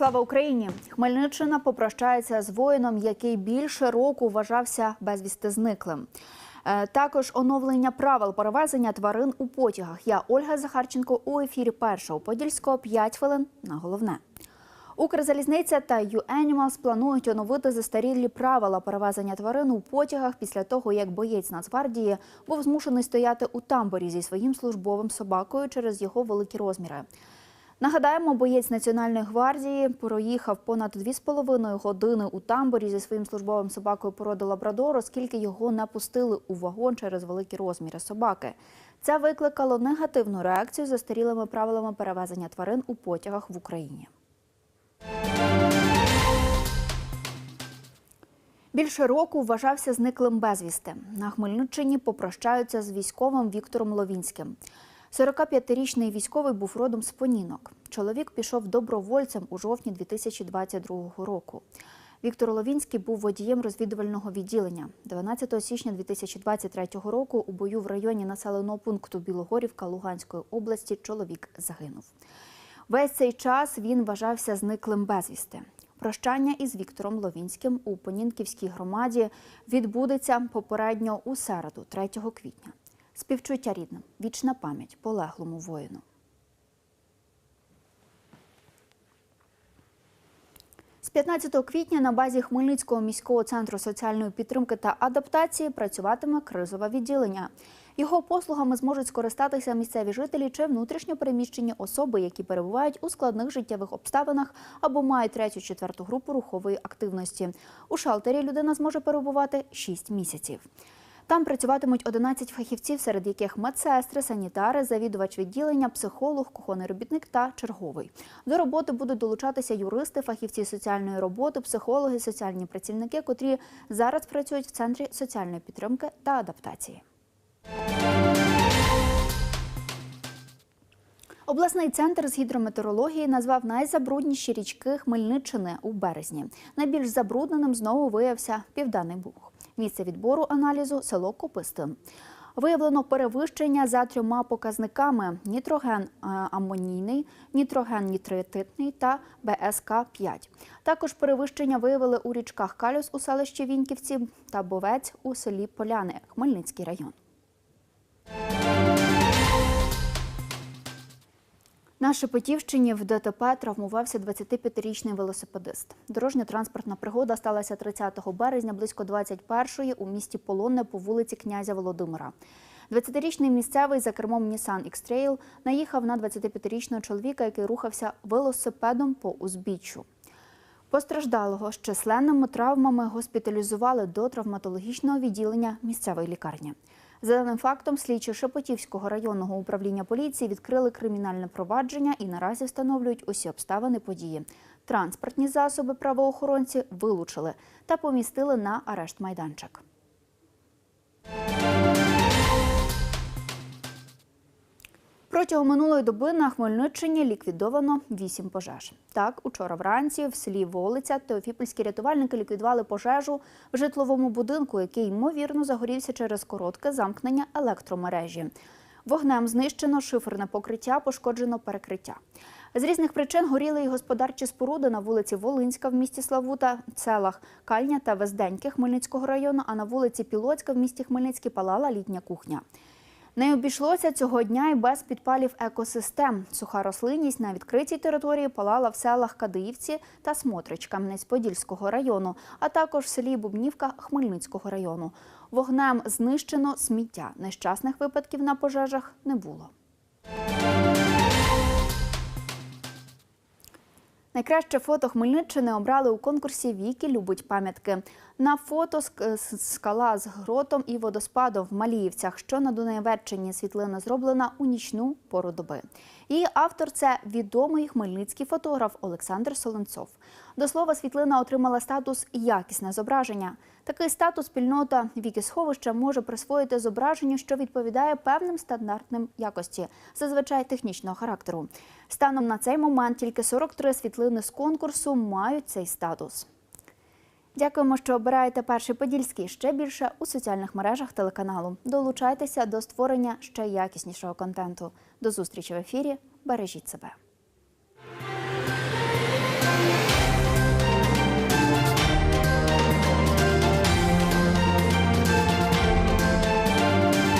Слава Україні! Хмельниччина попрощається з воїном, який більше року вважався безвісти зниклим. Е, Також оновлення правил перевезення тварин у потягах. Я Ольга Захарченко у ефірі першого подільського 5 хвилин на головне. Укрзалізниця та UAnimals планують оновити застарілі правила перевезення тварин у потягах після того, як боєць Нацгвардії був змушений стояти у тамбурі зі своїм службовим собакою через його великі розміри. Нагадаємо, боєць Національної гвардії проїхав понад 2,5 години у тамбурі зі своїм службовим собакою породи Лабрадор, оскільки його не пустили у вагон через великі розміри собаки. Це викликало негативну реакцію за старілими правилами перевезення тварин у потягах в Україні. Більше року вважався зниклим безвісти. На Хмельниччині попрощаються з військовим Віктором Ловінським. 45-річний військовий був родом з Понінок. Чоловік пішов добровольцем у жовтні 2022 року. Віктор Ловінський був водієм розвідувального відділення. 12 січня 2023 року у бою в районі населеного пункту Білогорівка Луганської області чоловік загинув. Весь цей час він вважався зниклим безвісти. Прощання із Віктором Ловінським у Понінківській громаді відбудеться попередньо у середу, 3 квітня. Співчуття рідним, вічна пам'ять полеглому воїну. З 15 квітня на базі Хмельницького міського центру соціальної підтримки та адаптації працюватиме кризове відділення. Його послугами зможуть скористатися місцеві жителі чи внутрішньо переміщені особи, які перебувають у складних життєвих обставинах або мають третю-четверту групу рухової активності. У шалтері людина зможе перебувати 6 місяців. Там працюватимуть 11 фахівців, серед яких медсестри, санітари, завідувач відділення, психолог, кухонний робітник та черговий. До роботи будуть долучатися юристи, фахівці соціальної роботи, психологи, соціальні працівники, котрі зараз працюють в центрі соціальної підтримки та адаптації. Обласний центр з гідрометеорології назвав найзабрудніші річки Хмельниччини у березні. Найбільш забрудненим знову виявився Південний Буг. Місце відбору аналізу село Копистин. Виявлено перевищення за трьома показниками: нітроген е, амонійний, нітроген нітрититний та БСК 5 Також перевищення виявили у річках Калюс у селищі Віньківці та Бовець у селі Поляни, Хмельницький район. На Шепетівщині в ДТП травмувався 25-річний велосипедист. Дорожньо-транспортна пригода сталася 30 березня близько 21-ї у місті Полонне по вулиці князя Володимира. 20-річний місцевий за кермом Nissan X-Trail наїхав на 25-річного чоловіка, який рухався велосипедом по узбіччю. Постраждалого з численними травмами госпіталізували до травматологічного відділення місцевої лікарні. За даним фактом, слідчі Шепетівського районного управління поліції відкрили кримінальне провадження і наразі встановлюють усі обставини події. Транспортні засоби правоохоронці вилучили та помістили на арешт майданчик. Протягом минулої доби на Хмельниччині ліквідовано 8 пожеж. Так, учора вранці в селі Волиця теофіпольські рятувальники ліквідували пожежу в житловому будинку, який ймовірно загорівся через коротке замкнення електромережі. Вогнем знищено шиферне покриття, пошкоджено перекриття. З різних причин горіли й господарчі споруди на вулиці Волинська в місті Славута, селах Кальня та Везденьке Хмельницького району, а на вулиці Пілоцька в місті Хмельницький палала літня кухня. Не обійшлося цього дня і без підпалів екосистем. Суха рослинність на відкритій території палала в селах Кадиївці та Смотрич Кам'янець-Подільського району, а також в селі Бубнівка Хмельницького району. Вогнем знищено сміття. Нещасних випадків на пожежах не було. Найкраще фото Хмельниччини обрали у конкурсі Віки любить пам'ятки. На фото ск- скала з гротом і водоспадом в Маліївцях, що на Дунаєвеччині світлина зроблена у нічну пору доби. Її автор це відомий хмельницький фотограф Олександр Солонцов. До слова, світлина отримала статус якісне зображення. Такий статус спільнота Віки сховища може присвоїти зображенню, що відповідає певним стандартним якості, зазвичай технічного характеру. Станом на цей момент тільки 43 світлини з конкурсу мають цей статус. Дякуємо, що обираєте перший подільський ще більше у соціальних мережах телеканалу. Долучайтеся до створення ще якіснішого контенту. До зустрічі в ефірі. Бережіть себе.